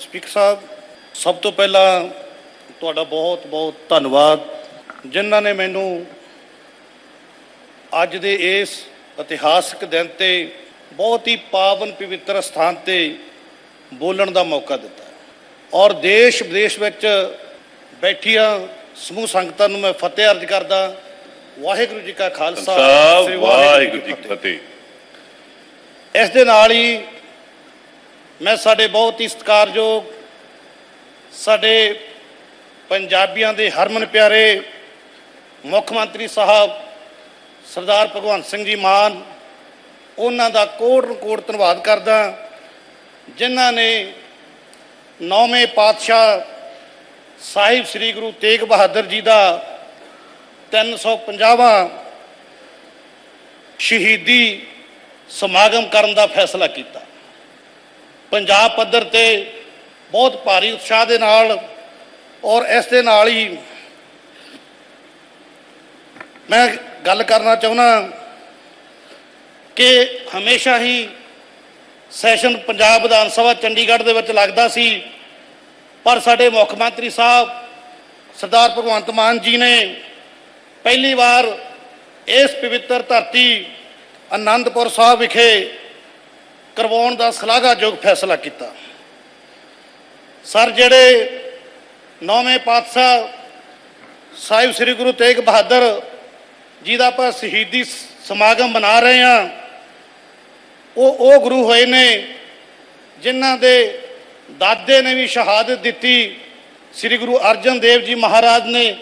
Speaker ਸਾਹਿਬ ਸਭ ਤੋਂ ਪਹਿਲਾਂ ਤੁਹਾਡਾ ਬਹੁਤ ਬਹੁਤ ਧੰਨਵਾਦ ਜਿਨ੍ਹਾਂ ਨੇ ਮੈਨੂੰ ਅੱਜ ਦੇ ਇਸ ਇਤਿਹਾਸਕ ਦਿਨ ਤੇ ਬਹੁਤ ਹੀ ਪਾਵਨ ਪਵਿੱਤਰ ਸਥਾਨ ਤੇ ਬੋਲਣ ਦਾ ਮੌਕਾ ਦਿੱਤਾ। ਔਰ ਦੇਸ਼ ਵਿਦੇਸ਼ ਵਿੱਚ ਬੈਠੀਆਂ ਸਮੂਹ ਸੰਗਤਾਂ ਨੂੰ ਮੈਂ ਫਤਿਹ ਅਰਜ਼ ਕਰਦਾ। ਵਾਹਿਗੁਰੂ ਜੀ ਕਾ ਖਾਲਸਾ ਵਾਹਿਗੁਰੂ ਜੀ ਕੀ ਫਤਿਹ। ਇਸ ਦੇ ਨਾਲ ਹੀ ਮੈਂ ਸਾਡੇ ਬਹੁਤ ਹੀ ਸਤਿਕਾਰਯੋਗ ਸਾਡੇ ਪੰਜਾਬੀਆਂ ਦੇ ਹਰਮਨ ਪਿਆਰੇ ਮੁੱਖ ਮੰਤਰੀ ਸਾਹਿਬ ਸਰਦਾਰ ਭਗਵੰਤ ਸਿੰਘ ਜੀ ਮਾਨ, ਉਹਨਾਂ ਦਾ ਕੋਟ ਕੋਟ ਧੰਨਵਾਦ ਕਰਦਾ ਜਿਨ੍ਹਾਂ ਨੇ ਨੌਵੇਂ ਪਾਤਸ਼ਾਹ ਸਾਹਿਬ ਸ੍ਰੀ ਗੁਰੂ ਤੇਗ ਬਹਾਦਰ ਜੀ ਦਾ 350ਵਾਂ ਸ਼ਹੀਦੀ ਸਮਾਗਮ ਕਰਨ ਦਾ ਫੈਸਲਾ ਕੀਤਾ। ਪੰਜਾਬ ਪੱਧਰ ਤੇ ਬਹੁਤ ਭਾਰੀ ਉਤਸ਼ਾਹ ਦੇ ਨਾਲ ਔਰ ਇਸ ਦੇ ਨਾਲ ਹੀ ਮੈਂ ਗੱਲ ਕਰਨਾ ਚਾਹੁੰਦਾ ਕਿ ਹਮੇਸ਼ਾ ਹੀ ਸੈਸ਼ਨ ਪੰਜਾਬ ਵਿਧਾਨ ਸਭਾ ਚੰਡੀਗੜ੍ਹ ਦੇ ਵਿੱਚ ਲੱਗਦਾ ਸੀ, ਪਰ ਸਾਡੇ ਮੁੱਖ ਮੰਤਰੀ ਸਾਹਿਬ ਸਰਦਾਰ ਭਗਵੰਤ ਮਾਨ ਜੀ ਨੇ ਪਹਿਲੀ ਵਾਰ ਇਸ ਪਵਿੱਤਰ ਧਰਤੀ ਆਨੰਦਪੁਰ ਸਾਹਿਬ ਵਿਖੇ ਕਰਵਾਉਣ ਦਾ ਸ਼ਲਾਘਾਯੋਗ ਫੈਸਲਾ ਕੀਤਾ। ਸਰ, ਜਿਹੜੇ ਨੌਵੇਂ ਪਾਤਸ਼ਾਹ ਸਾਹਿਬ ਸ੍ਰੀ ਗੁਰੂ ਤੇਗ ਬਹਾਦਰ ਜੀ ਦਾ ਆਪਾਂ ਸ਼ਹੀਦੀ ਸਮਾਗਮ ਮਨਾ ਰਹੇ ਹਾਂ, ਉਹ ਉਹ ਗੁਰੂ ਹੋਏ ਨੇ, ਜਿਨ੍ਹਾਂ ਦੇ ਦਾਦੇ ਨੇ ਵੀ ਸ਼ਹਾਦਤ ਦਿੱਤੀ, ਸ੍ਰੀ ਗੁਰੂ ਅਰਜਨ ਦੇਵ ਜੀ ਮਹਾਰਾਜ ਨੇ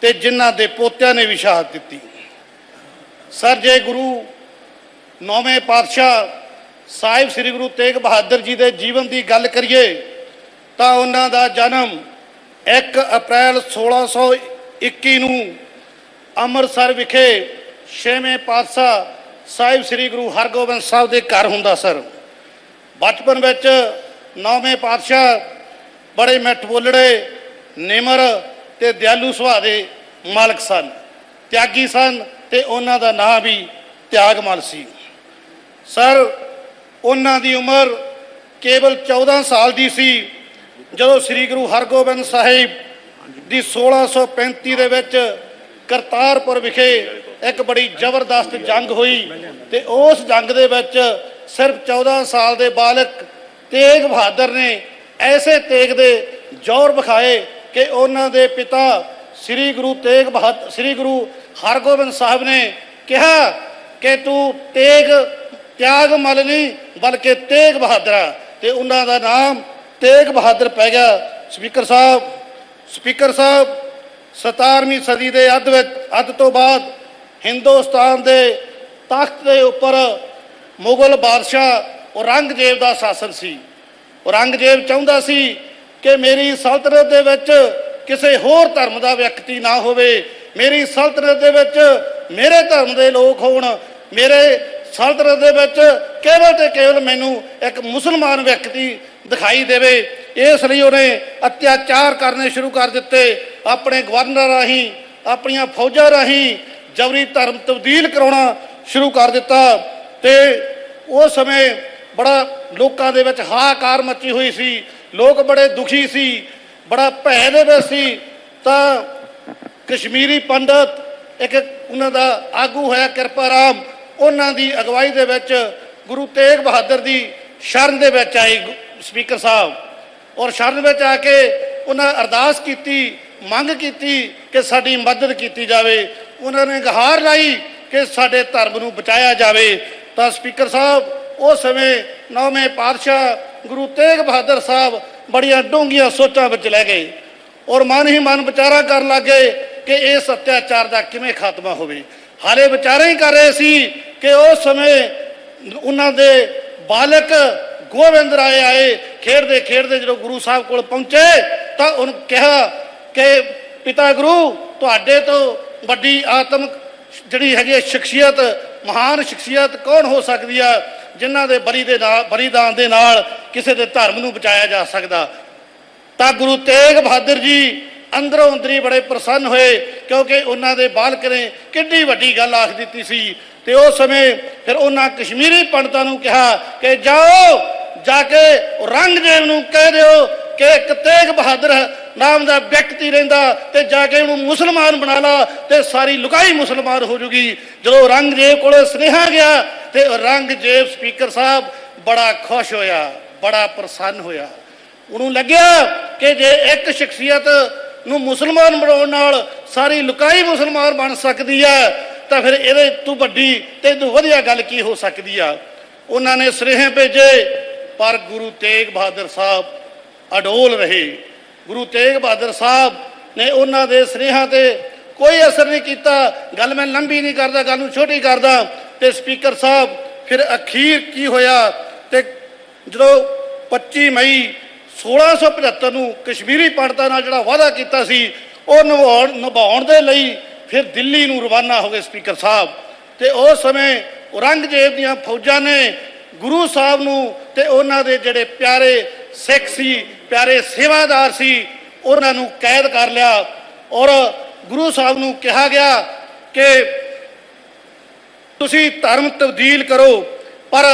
ਤੇ ਜਿਨ੍ਹਾਂ ਦੇ ਪੋਤਿਆਂ ਨੇ ਵੀ ਸ਼ਹਾਦਤ ਦਿੱਤੀ। ਸਰ, ਜੇ ਗੁਰੂ ਨੌਵੇਂ ਪਾਤਸ਼ਾਹ ਸਾਹਿਬ ਸ੍ਰੀ ਗੁਰੂ ਤੇਗ ਬਹਾਦਰ ਜੀ ਦੇ ਜੀਵਨ ਦੀ ਗੱਲ ਕਰੀਏ, ਤਾਂ ਉਹਨਾਂ ਦਾ ਜਨਮ 1 ਅਪ੍ਰੈਲ 1621 ਨੂੰ ਅੰਮ੍ਰਿਤਸਰ ਵਿਖੇ ਛੇਵੇਂ ਪਾਤਸ਼ਾਹ ਸਾਹਿਬ ਸ੍ਰੀ ਗੁਰੂ ਹਰਗੋਬਿੰਦ ਸਾਹਿਬ ਦੇ ਘਰ ਹੁੰਦਾ ਸਰ। ਬਚਪਨ ਵਿੱਚ ਨੌਵੇਂ ਪਾਤਸ਼ਾਹ ਬੜੇ ਮਿੱਠ ਬੋਲੜੇ, ਨਿਮਰ ਤੇ ਦਿਆਲੂ ਸੁਭਾਅ ਦੇ ਮਾਲਕ ਸਨ, ਤਿਆਗੀ ਸਨ ਤੇ ਉਹਨਾਂ ਦਾ ਨਾਂ ਵੀ ਤਿਆਗਮਲ ਸੀ। ਸਰ ਉਹਨਾਂ ਦੀ ਉਮਰ ਕੇਵਲ 14 ਸਾਲ ਦੀ ਸੀ, ਜਦੋਂ ਸ੍ਰੀ ਗੁਰੂ ਹਰਗੋਬਿੰਦ ਸਾਹਿਬ ਦੀ 1635 ਦੇ ਵਿੱਚ ਕਰਤਾਰਪੁਰ ਵਿਖੇ ਇੱਕ ਬੜੀ ਜ਼ਬਰਦਸਤ ਜੰਗ ਹੋਈ ਤੇ ਉਸ ਜੰਗ ਦੇ ਵਿੱਚ ਸਿਰਫ 14 ਸਾਲ ਦੇ ਬਾਲਕ ਤੇਗ ਬਹਾਦਰ ਨੇ ਐਸੇ ਤੇਗ ਦੇ ਜ਼ੋਰ ਵਿਖਾਏ ਕਿ ਉਹਨਾਂ ਦੇ ਪਿਤਾ ਸ੍ਰੀ ਗੁਰੂ ਤੇਗ ਬਹਾਦਰ ਸ੍ਰੀ ਗੁਰੂ ਹਰਗੋਬਿੰਦ ਸਾਹਿਬ ਨੇ ਕਿਹਾ ਕਿ ਤੂੰ ਤੇਗ ਤਿਆਗ ਮਲ ਨਹੀਂ, ਬਲਕਿ ਤੇਗ ਬਹਾਦਰ ਆ। ਤੇ ਉਹਨਾਂ ਦਾ ਨਾਮ ਤੇਗ ਬਹਾਦਰ ਪੈ ਗਿਆ। ਸਪੀਕਰ ਸਾਹਿਬ ਸਪੀਕਰ ਸਾਹਿਬ 17ਵੀਂ ਸਦੀ ਦੇ ਅੱਧ ਵਿੱਚ, ਅੱਧ ਤੋਂ ਬਾਅਦ ਹਿੰਦੁਸਤਾਨ ਦੇ ਤਖਤ ਦੇ ਉੱਪਰ ਮੁਗਲ ਬਾਦਸ਼ਾਹ ਔਰੰਗਜ਼ੇਬ ਦਾ ਸ਼ਾਸਨ ਸੀ। ਔਰੰਗਜ਼ੇਬ ਚਾਹੁੰਦਾ ਸੀ ਕਿ ਮੇਰੀ ਸਲਤਨਤ ਦੇ ਵਿੱਚ ਕਿਸੇ ਹੋਰ ਧਰਮ ਦਾ ਵਿਅਕਤੀ ਨਾ ਹੋਵੇ। ਮੇਰੀ ਸਲਤਨਤ ਦੇ ਵਿੱਚ ਮੇਰੇ ਧਰਮ ਦੇ ਲੋਕ ਹੋਣ। ਮੇਰੇ ਸਲਤਨਤ ਦੇ ਵਿੱਚ ਕੇਵਲ ਤੇ ਕੇਵਲ ਮੈਨੂੰ ਇੱਕ ਮੁਸਲਮਾਨ ਵਿਅਕਤੀ ਦਿਖਾਈ ਦੇਵੇ, ਇਸ ਲਈ ਉਹਨੇ ਅਤਿਆਚਾਰ ਕਰਨੇ ਸ਼ੁਰੂ ਕਰ ਦਿੱਤੇ, ਆਪਣੇ ਗਵਰਨਰ ਰਾਹੀਂ, ਆਪਣੀਆਂ ਫੌਜਾਂ ਰਾਹੀਂ ਜਬਰੀ ਧਰਮ ਤਬਦੀਲ ਕਰਾਉਣਾ ਸ਼ੁਰੂ ਕਰ ਦਿੱਤਾ ਤੇ ਉਸ ਸਮੇਂ ਬੜਾ ਲੋਕਾਂ ਦੇ ਵਿੱਚ ਹਾਹਾਕਾਰ ਮੱਚੀ ਹੋਈ ਸੀ, ਲੋਕ ਬੜੇ ਦੁਖੀ ਸੀ, ਬੜਾ ਭੈ ਦੇ ਵਿੱਚ ਸੀ। ਤਾਂ ਕਸ਼ਮੀਰੀ ਪੰਡਤ ਇੱਕ ਉਹਨਾਂ ਦਾ ਆਗੂ ਹੋਇਆ ਕਿਰਪਾ ਰਾਮ ਉਹਨਾਂ ਦੀ ਅਗਵਾਈ ਦੇ ਵਿੱਚ ਗੁਰੂ ਤੇਗ ਬਹਾਦਰ ਦੀ ਸ਼ਰਨ ਦੇ ਵਿੱਚ ਆਏ ਗੁ- ਸਪੀਕਰ ਸਾਹਿਬ। ਔਰ ਸ਼ਰਨ ਵਿੱਚ ਆ ਕੇ ਉਹਨਾਂ ਅਰਦਾਸ ਕੀਤੀ, ਮੰਗ ਕੀਤੀ ਕਿ ਸਾਡੀ ਮਦਦ ਕੀਤੀ ਜਾਵੇ। ਉਹਨਾਂ ਨੇ ਗਹਾਰ ਲਾਈ ਕਿ ਸਾਡੇ ਧਰਮ ਨੂੰ ਬਚਾਇਆ ਜਾਵੇ। ਤਾਂ ਸਪੀਕਰ ਸਾਹਿਬ ਉਸ ਸਮੇਂ ਨੌਵੇਂ ਪਾਤਸ਼ਾਹ ਗੁਰੂ ਤੇਗ ਬਹਾਦਰ ਸਾਹਿਬ ਬੜੀਆਂ ਡੂੰਘੀਆਂ ਸੋਚਾਂ ਵਿੱਚ ਲੈ ਗਏ। ਔਰ ਮਨ ਹੀ ਮਨ ਵਿਚਾਰਾ ਕਰਨ ਲੱਗੇ ਕਿ ਇਸ ਅਤਿਆਚਾਰ ਦਾ ਕਿਵੇਂ ਖਾਤਮਾ ਹੋਵੇ। ਹਾਲੇ ਵਿਚਾਰੇ ਹੀ ਕਰ ਰਹੇ ਸੀ ਕਿ ਉਸ ਸਮੇਂ ਉਹਨਾਂ ਦੇ ਬਾਲਕ ਗੋਬਿੰਦ ਰਾਏ ਆਏ, ਖੇਡਦੇ ਖੇਡਦੇ ਜਦੋਂ ਗੁਰੂ ਸਾਹਿਬ ਕੋਲ ਪਹੁੰਚੇ ਤਾਂ ਉਹਨੂੰ ਕਿਹਾ ਕਿ ਪਿਤਾ ਗੁਰੂ, ਤੁਹਾਡੇ ਤੋਂ ਵੱਡੀ ਆਤਮ ਜਿਹੜੀ ਹੈਗੀ ਹੈ ਸ਼ਖਸੀਅਤ, ਮਹਾਨ ਸ਼ਖਸੀਅਤ ਕੌਣ ਹੋ ਸਕਦੀ ਆ ਜਿਨ੍ਹਾਂ ਦੇ ਬਲੀ ਦੇ ਨਾਲ, ਬਲੀਦਾਨ ਦੇ ਨਾਲ ਕਿਸੇ ਦੇ ਧਰਮ ਨੂੰ ਬਚਾਇਆ ਜਾ ਸਕਦਾ? ਤਾਂ ਗੁਰੂ ਤੇਗ ਬਹਾਦਰ ਜੀ ਅੰਦਰੋਂ ਅੰਦਰੀ ਬੜੇ ਪ੍ਰਸੰਨ ਹੋਏ, ਕਿਉਂਕਿ ਉਹਨਾਂ ਦੇ ਬਾਲਕ ਨੇ ਕਿੰਨੀ ਵੱਡੀ ਗੱਲ ਆਖ ਦਿੱਤੀ ਸੀ। ਤੇ ਉਸ ਸਮੇਂ ਫਿਰ ਉਹਨਾਂ ਕਸ਼ਮੀਰੀ ਪੰਡਤਾਂ ਨੂੰ ਕਿਹਾ ਕਿ ਜਾਓ, ਜਾ ਕੇ ਔਰੰਗਜ਼ੇਬ ਨੂੰ ਕਹਿ ਦਿਓ ਕਿ ਇੱਕ ਤੇਗ ਬਹਾਦਰ ਨਾਮ ਦਾ ਵਿਅਕਤੀ ਰਹਿੰਦਾ ਤੇ ਜਾ ਕੇ ਉਹਨੂੰ ਮੁਸਲਮਾਨ ਬਣਾ ਲਾ ਤੇ ਸਾਰੀ ਲੁਕਾਈ ਮੁਸਲਮਾਨ ਹੋ ਜੂਗੀ। ਜਦੋਂ ਔਰੰਗਜ਼ੇਬ ਕੋਲੇ ਸੁਨੇਹਾ ਗਿਆ ਤੇ ਔਰੰਗਜ਼ੇਬ ਸਪੀਕਰ ਸਾਹਿਬ ਬੜਾ ਖੁਸ਼ ਹੋਇਆ, ਬੜਾ ਪ੍ਰਸੰਨ ਹੋਇਆ। ਉਹਨੂੰ ਲੱਗਿਆ ਕਿ ਜੇ ਇੱਕ ਸ਼ਖਸੀਅਤ ਨੂੰ ਮੁਸਲਮਾਨ ਬਣਾਉਣ ਨਾਲ ਸਾਰੀ ਲੁਕਾਈ ਮੁਸਲਮਾਨ ਬਣ ਸਕਦੀ ਹੈ, ਤਾਂ ਫਿਰ ਇਹਦੇ ਤੋਂ ਵੱਡੀ ਤੇ ਤੋਂ ਵਧੀਆ ਗੱਲ ਕੀ ਹੋ ਸਕਦੀ ਆ? ਉਹਨਾਂ ਨੇ ਸੁਨੇਹੇ ਭੇਜੇ, ਪਰ ਗੁਰੂ ਤੇਗ ਬਹਾਦਰ ਸਾਹਿਬ ਅਡੋਲ ਰਹੇ। ਗੁਰੂ ਤੇਗ ਬਹਾਦਰ ਸਾਹਿਬ ਨੇ ਉਹਨਾਂ ਦੇ ਸੁਨੇਹਾਂ ਤੇ ਕੋਈ ਅਸਰ ਨਹੀਂ ਕੀਤਾ। ਗੱਲ ਮੈਂ ਲੰਬੀ ਨਹੀਂ ਕਰਦਾ, ਗੱਲ ਨੂੰ ਛੋਟੀ ਕਰਦਾ। ਤੇ ਸਪੀਕਰ ਸਾਹਿਬ, ਫਿਰ ਅਖੀਰ ਕੀ ਹੋਇਆ? ਤੇ ਜਦੋਂ 25 ਮਈ 1675 ਨੂੰ ਕਸ਼ਮੀਰੀ ਪੰਡਤਾਂ ਨਾਲ ਜਿਹੜਾ ਵਾਅਦਾ ਕੀਤਾ ਸੀ, ਉਹ ਨਿਭਾਉਣ ਨਿਭਾਉਣ ਦੇ ਲਈ ਫਿਰ ਦਿੱਲੀ ਨੂੰ ਰਵਾਨਾ ਹੋ ਗਏ ਸਪੀਕਰ ਸਾਹਿਬ। ਤੇ ਉਸ ਸਮੇਂ ਔਰੰਗਜ਼ੇਬ ਦੀਆਂ ਫੌਜਾਂ ਨੇ ਗੁਰੂ ਸਾਹਿਬ ਨੂੰ ਤੇ ਉਹਨਾਂ ਦੇ ਜਿਹੜੇ ਪਿਆਰੇ ਸਿੱਖ ਸੀ, ਪਿਆਰੇ ਸੇਵਾਦਾਰ ਸੀ, ਉਹਨਾਂ ਨੂੰ ਕੈਦ ਕਰ ਲਿਆ। ਔਰ ਗੁਰੂ ਸਾਹਿਬ ਨੂੰ ਕਿਹਾ ਗਿਆ ਕਿ ਤੁਸੀਂ ਧਰਮ ਤਬਦੀਲ ਕਰੋ, ਪਰ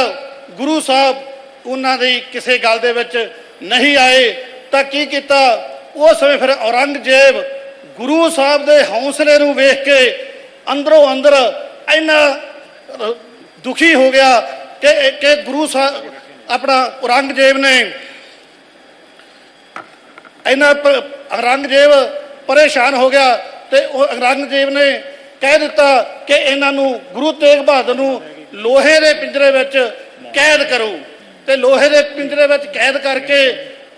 ਗੁਰੂ ਸਾਹਿਬ ਉਹਨਾਂ ਦੀ ਕਿਸੇ ਗੱਲ ਦੇ ਵਿੱਚ ਨਹੀਂ ਆਏ, ਤਾਂ ਕੀ ਕੀਤਾ? ਉਸ ਸਮੇਂ ਫਿਰ ਔਰੰਗਜ਼ੇਬ ਗੁਰੂ ਸਾਹਿਬ ਦੇ ਹੌਸਲੇ ਨੂੰ ਵੇਖ ਕੇ ਅੰਦਰੋਂ ਅੰਦਰ ਇੰਨਾ ਦੁਖੀ ਹੋ ਗਿਆ ਕਿ ਕਿ ਗੁਰੂ ਸਾਹਿਬ ਆਪਣਾ ਔਰੰਗਜ਼ੇਬ ਨੇ ਇੰਨਾ ਔਰੰਗਜ਼ੇਬ ਪਰੇਸ਼ਾਨ ਹੋ ਗਿਆ ਤੇ ਉਹ ਔਰੰਗਜ਼ੇਬ ਨੇ ਕਹਿ ਦਿੱਤਾ ਕਿ ਇਹਨਾਂ ਨੂੰ ਗੁਰੂ ਤੇਗ ਬਹਾਦਰ ਨੂੰ ਲੋਹੇ ਦੇ ਪਿੰਜਰੇ ਵਿੱਚ ਕੈਦ ਕਰੋ। ਤੇ ਲੋਹੇ ਦੇ ਪਿੰਜਰੇ ਵਿੱਚ ਕੈਦ ਕਰਕੇ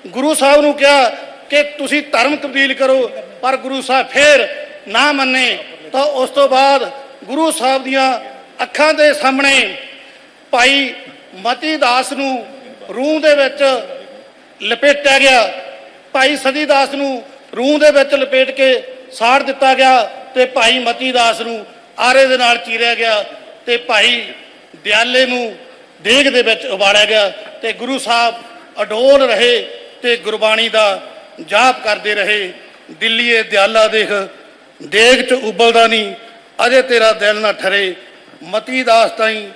ਗੁਰੂ ਸਾਹਿਬ ਨੂੰ ਕਿਹਾ ਕਿ ਤੁਸੀਂ ਧਰਮ ਤਬਦੀਲ ਕਰੋ, ਪਰ ਗੁਰੂ ਸਾਹਿਬ ਫੇਰ ਨਾ ਮੰਨੇ। ਤਾਂ ਉਸ ਤੋਂ ਬਾਅਦ ਗੁਰੂ ਸਾਹਿਬ ਦੀਆਂ ਅੱਖਾਂ ਦੇ ਸਾਹਮਣੇ ਭਾਈ ਮਤੀ ਦਾਸ ਨੂੰ ਰੂਹ ਦੇ ਵਿੱਚ ਲਪੇਟਿਆ ਗਿਆ। ਭਾਈ ਸਦੀ ਦਾਸ ਨੂੰ ਰੂਹ ਦੇ ਵਿੱਚ ਲਪੇਟ ਕੇ ਸਾੜ ਦਿੱਤਾ ਗਿਆ ਤੇ ਭਾਈ ਮਤੀ ਦਾਸ ਨੂੰ ਆਰੇ ਦੇ ਨਾਲ ਚੀਰਿਆ ਗਿਆ ਤੇ ਭਾਈ ਦਿਆਲੇ ਨੂੰ ਦੇਗ ਦੇ ਵਿੱਚ ਉਬਾਲਿਆ ਗਿਆ ਤੇ ਗੁਰੂ ਸਾਹਿਬ ਅਡੋਲ ਰਹੇ ਤੇ ਗੁਰਬਾਣੀ ਦਾ ਜਾਪ ਕਰਦੇ ਰਹੇ। ਦਿੱਲੀਏ ਦਿਆਲਾ ਦੇਖ, ਦੇਗ ਚ ਉਬਲਦਾ ਨਹੀਂ, ਅਜੇ ਤੇਰਾ ਦਿਲ ਨਾ ਠਰੇ। ਮਤੀ ਦਾਸ ਤਾਈ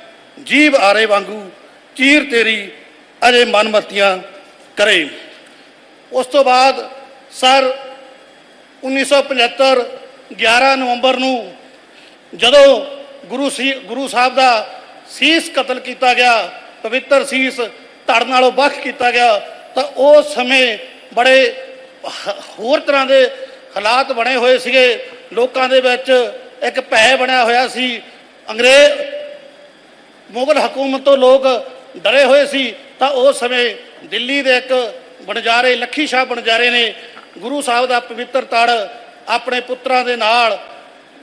ਜੀਵ ਆਰੇ ਵਾਂਗੂ, ਚੀਰ ਤੇਰੀ ਅਜੇ ਮਨਮਤੀਆਂ ਕਰੇ। ਉਸ ਤੋਂ ਬਾਅਦ ਸਰ 1975 11 ਨਵੰਬਰ ਨੂੰ ਜਦੋਂ ਗੁਰੂ ਸੀ, ਗੁਰੂ ਸਾਹਿਬ ਦਾ ਸੀਸ ਕਤਲ ਕੀਤਾ ਗਿਆ, ਪਵਿੱਤਰ ਸੀਸ ਧੜ ਨਾਲੋਂ ਵੱਖ ਕੀਤਾ ਗਿਆ, ਤਾਂ ਉਸ ਸਮੇਂ ਬੜੇ ਹੋਰ ਤਰ੍ਹਾਂ ਦੇ ਹਾਲਾਤ ਬਣੇ ਹੋਏ ਸੀਗੇ। ਲੋਕਾਂ ਦੇ ਵਿੱਚ ਇੱਕ ਭੈ ਬਣਿਆ ਹੋਇਆ ਸੀ। ਅੰਗਰੇਜ਼ ਮੁਗਲ ਹਕੂਮਤ ਤੋਂ ਲੋਕ ਡਰੇ ਹੋਏ ਸੀ। ਤਾਂ ਉਸ ਸਮੇਂ ਦਿੱਲੀ ਦੇ ਇੱਕ ਬਣਜਾਰੇ, ਲੱਖੀ ਸ਼ਾਹ ਬਣਜਾਰੇ ਨੇ ਗੁਰੂ ਸਾਹਿਬ ਦਾ ਪਵਿੱਤਰ ਤੜ ਆਪਣੇ ਪੁੱਤਰਾਂ ਦੇ ਨਾਲ,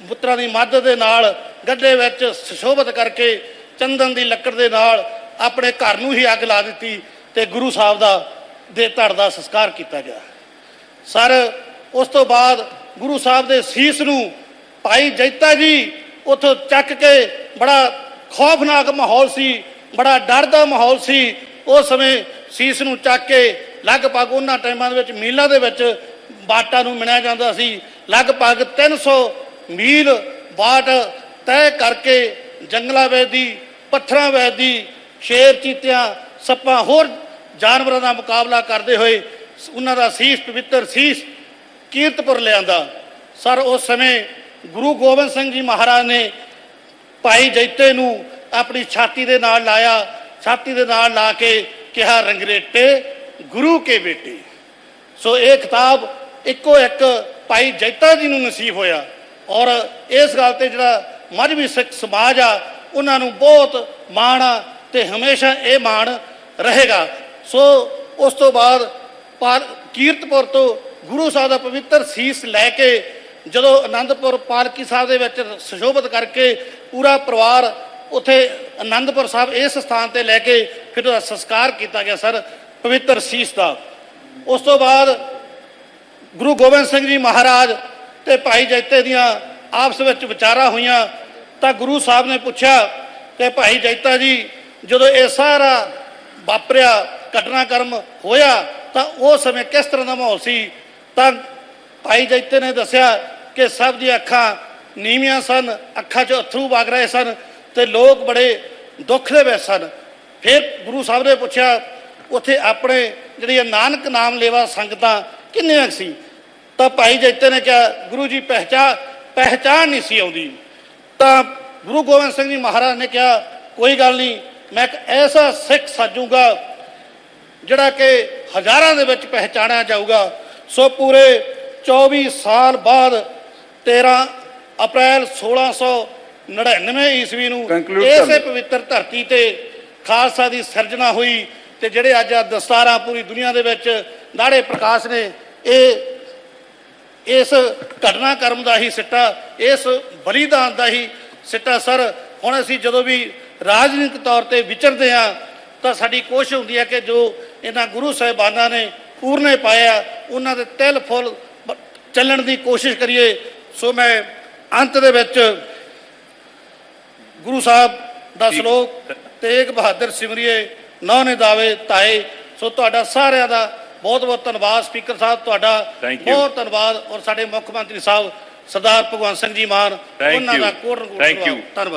ਪੁੱਤਰਾਂ ਦੀ ਮਦਦ ਦੇ ਨਾਲ ਗੱਡੇ ਵਿੱਚ ਸੁਸ਼ੋਭਿਤ ਕਰਕੇ ਚੰਦਨ ਦੀ ਲੱਕੜ ਦੇ ਨਾਲ ਆਪਣੇ ਘਰ ਨੂੰ ਹੀ ਅੱਗ ਲਾ ਦਿੱਤੀ ਤੇ ਗੁਰੂ ਸਾਹਿਬ ਦਾ ਦੇ ਧੜ ਦਾ ਸੰਸਕਾਰ ਕੀਤਾ ਗਿਆ। ਸਰ, ਉਸ ਤੋਂ ਬਾਅਦ ਗੁਰੂ ਸਾਹਿਬ ਦੇ ਸੀਸ ਨੂੰ ਭਾਈ ਜੈਤਾ ਜੀ ਉੱਥੋਂ ਚੱਕ ਕੇ ਬੜਾ ਖੌਫਨਾਕ ਮਾਹੌਲ ਸੀ, ਬੜਾ ਡਰ ਦਾ ਮਾਹੌਲ ਸੀ। ਉਸ ਸਮੇਂ ਸੀਸ ਨੂੰ ਚੱਕ ਕੇ ਲਗਭਗ ਉਹਨਾਂ ਟਾਈਮਾਂ ਦੇ ਵਿੱਚ, ਮੀਲਾਂ ਦੇ ਵਿੱਚ ਬਾਟਾਂ ਨੂੰ ਮਿਣਿਆ ਜਾਂਦਾ ਸੀ। ਲਗਭਗ 300 ਮੀਲ ਬਾਟ ਤੈਅ ਕਰਕੇ ਜੰਗਲਾਂ ਵਿੱਚ ਦੀ ਪੱਥਰਾਂ ਵਿੱਚ ਸ਼ੇਰ ਚੀਤਿਆਂ, ਸੱਪਾਂ, ਹੋਰ ਜਾਨਵਰਾਂ ਦਾ ਮੁਕਾਬਲਾ ਕਰਦੇ ਹੋਏ ਉਹਨਾਂ ਦਾ ਸੀਸ ਪਵਿੱਤਰ ਸੀਸ ਕੀਰਤਪੁਰ ਲਿਆਂਦਾ। ਸਰ, ਉਸ ਸਮੇਂ ਗੁਰੂ ਗੋਬਿੰਦ ਸਿੰਘ ਜੀ ਮਹਾਰਾਜ ਨੇ ਭਾਈ ਜੈਤੇ ਨੂੰ ਆਪਣੀ ਛਾਤੀ ਦੇ ਨਾਲ ਲਾਇਆ। ਛਾਤੀ ਦੇ ਨਾਲ ਲਾ ਕੇ ਕਿਹਾ, ਰੰਗਰੇਟੇ, ਗੁਰੂ ਕੇ ਬੇਟੇ। ਸੋ ਇਹ ਕਿਤਾਬ ਇੱਕੋ ਇੱਕ ਭਾਈ ਜੈਤਾ ਜੀ ਨੂੰ ਨਸੀਬ ਹੋਇਆ। ਔਰ ਇਸ ਗੱਲ ਤੇ ਜਿਹੜਾ ਮਜਬੀ ਸਿੱਖ ਸਮਾਜ ਆ ਉਹਨਾਂ ਨੂੰ ਬਹੁਤ ਮਾਣ ਆ ਤੇ ਹਮੇਸ਼ਾ ਇਹ ਮਾਣ ਰਹੇਗਾ। ਸੋ ਉਸ ਤੋਂ ਬਾਅਦ ਪਾਲ, ਕੀਰਤਪੁਰ ਤੋਂ ਗੁਰੂ ਸਾਹਿਬ ਦਾ ਪਵਿੱਤਰ ਸੀਸ ਲੈ ਕੇ ਜਦੋਂ ਆਨੰਦਪੁਰ ਪਾਲਕੀ ਸਾਹਿਬ ਦੇ ਵਿੱਚ ਸੁਸ਼ੋਭਿਤ ਕਰਕੇ ਪੂਰਾ ਪਰਿਵਾਰ ਉਥੇ ਆਨੰਦਪੁਰ ਸਾਹਿਬ ਇਸ ਸਥਾਨ ਤੇ ਲੈ ਕੇ ਫਿਰ ਉਹਦਾ ਸੰਸਕਾਰ ਕੀਤਾ ਗਿਆ ਸਰ, ਪਵਿੱਤਰ ਸੀਸ ਦਾ। ਉਸ ਤੋਂ ਬਾਅਦ ਗੁਰੂ ਗੋਬਿੰਦ ਸਿੰਘ ਜੀ ਮਹਾਰਾਜ ਤੇ ਭਾਈ ਜੈਤੇ ਦੀਆਂ ਆਪਸ ਵਿੱਚ ਵਿਚਾਰਾਂ ਹੋਈਆਂ। ਤਾਂ ਗੁਰੂ ਸਾਹਿਬ ਨੇ ਪੁੱਛਿਆ ਕਿ ਭਾਈ ਜੈਤਾ ਜੀ, ਜਦੋਂ ਇਹ ਸਾਰਾ ਵਾਪਰਿਆ ਘਟਨਾਕ੍ਰਮ ਹੋਇਆ, ਤਾਂ ਉਹ ਸਮੇਂ ਕਿਸ ਤਰ੍ਹਾਂ ਦਾ ਮਾਹੌਲ ਸੀ? ਤਾਂ ਭਾਈ ਜੈਤੇ ਨੇ ਦੱਸਿਆ ਕਿ ਸਭ ਦੀਆਂ ਅੱਖਾਂ ਨੀਵੀਆਂ ਸਨ, ਅੱਖਾਂ 'ਚ ਅਥਰੂ ਵਗ ਰਹੇ ਸਨ ਤੇ ਲੋਕ ਬੜੇ ਦੁੱਖ ਦੇ ਵਿੱਚ ਸਨ। ਫਿਰ ਗੁਰੂ ਸਾਹਿਬ ਨੇ ਪੁੱਛਿਆ, ਉੱਥੇ ਆਪਣੇ ਜਿਹੜੀ ਨਾਨਕ ਨਾਮ ਲੇਵਾ ਸੰਗਤਾਂ ਕਿੰਨੀਆਂ ਕੁ ਸੀ? ਤਾਂ ਭਾਈ ਜੈਤੇ ਨੇ ਕਿਹਾ, ਗੁਰੂ ਜੀ ਪਹਿਚਾਨ ਪਹਿਚਾਨ ਨਹੀਂ ਸੀ ਆਉਂਦੀ। ਤਾਂ ਗੁਰੂ ਗੋਬਿੰਦ ਸਿੰਘ ਜੀ ਮਹਾਰਾਜ ਨੇ ਕਿਹਾ ਕੋਈ ਗੱਲ ਨਹੀਂ ਮੈਂ ਇੱਕ ਐਸਾ ਸਿੱਖ ਸਾਜੂਗਾ ਜਿਹੜਾ ਕਿ ਹਜ਼ਾਰਾਂ ਦੇ ਵਿੱਚ ਪਹਿਚਾਣਿਆ ਜਾਊਗਾ ਸੋ ਪੂਰੇ 24 ਸਾਲ ਬਾਅਦ 13 ਅਪ੍ਰੈਲ 1699 ਈਸਵੀ ਨੂੰ ਇਸੇ। ਪਵਿੱਤਰ ਧਰਤੀ ਤੇ ਖਾਲਸਾ ਦੀ ਸਿਰਜਣਾ ਹੋਈ ਤੇ ਜਿਹੜੇ ਅੱਜ ਦਸਤਾਰਾਂ ਪੂਰੀ ਦੁਨੀਆ ਦੇ ਵਿੱਚ ਦਾੜੇ ਪ੍ਰਕਾਸ਼ ਨੇ ਇਹ ਇਸ ਘਟਨਾਕ੍ਰਮ ਦਾ ਹੀ ਸਿੱਟਾ ਇਸ ਬਲੀਦਾਨ ਦਾ ਹੀ ਸਿੱਟਾ ਸਰ। ਹੁਣ ਅਸੀਂ ਜਦੋਂ ਵੀ ਰਾਜਨੀਤਿਕ ਤੌਰ ਤੇ ਵਿਚਰਦੇ ਆ ਤਾਂ ਸਾਡੀ ਕੋਸ਼ਿਸ਼ ਹੁੰਦੀ ਹੈ ਕਿ ਜੋ ਇਹਨਾਂ ਗੁਰੂ ਸਾਹਿਬਾਨਾਂ ਨੇ ਪੂਰਨੇ ਪਾਇਆ ਉਹਨਾਂ ਦੇ ਤਿਲ ਫੁੱਲ ਚੱਲਣ ਦੀ ਕੋਸ਼ਿਸ਼ ਕਰੀਏ। ਸੋ ਮੈਂ ਅੰਤ ਦੇ ਵਿੱਚ ਗੁਰੂ ਸਾਹਿਬ ਦਾ ਸ਼ਲੋਕ ਤੇਗ ਬਹਾਦਰ ਸਿਮਰਿਏ ਨੌ ਨੇ ਦਾਵੇ ਤਾਏ। ਸੋ ਤੁਹਾਡਾ ਸਾਰਿਆਂ ਦਾ ਬਹੁਤ ਬਹੁਤ ਧੰਨਵਾਦ ਸਪੀਕਰ ਸਾਹਿਬ ਤੁਹਾਡਾ. ਬਹੁਤ ਧੰਨਵਾਦ ਔਰ ਸਾਡੇ ਮੁੱਖ ਮੰਤਰੀ ਸਾਹਿਬ ਸਰਦਾਰ ਭਗਵੰਤ ਸਿੰਘ ਜੀ ਮਾਨ ਉਹਨਾਂ. ਦਾ ਕੋਟ Thank you. ਧੰਨਵਾਦ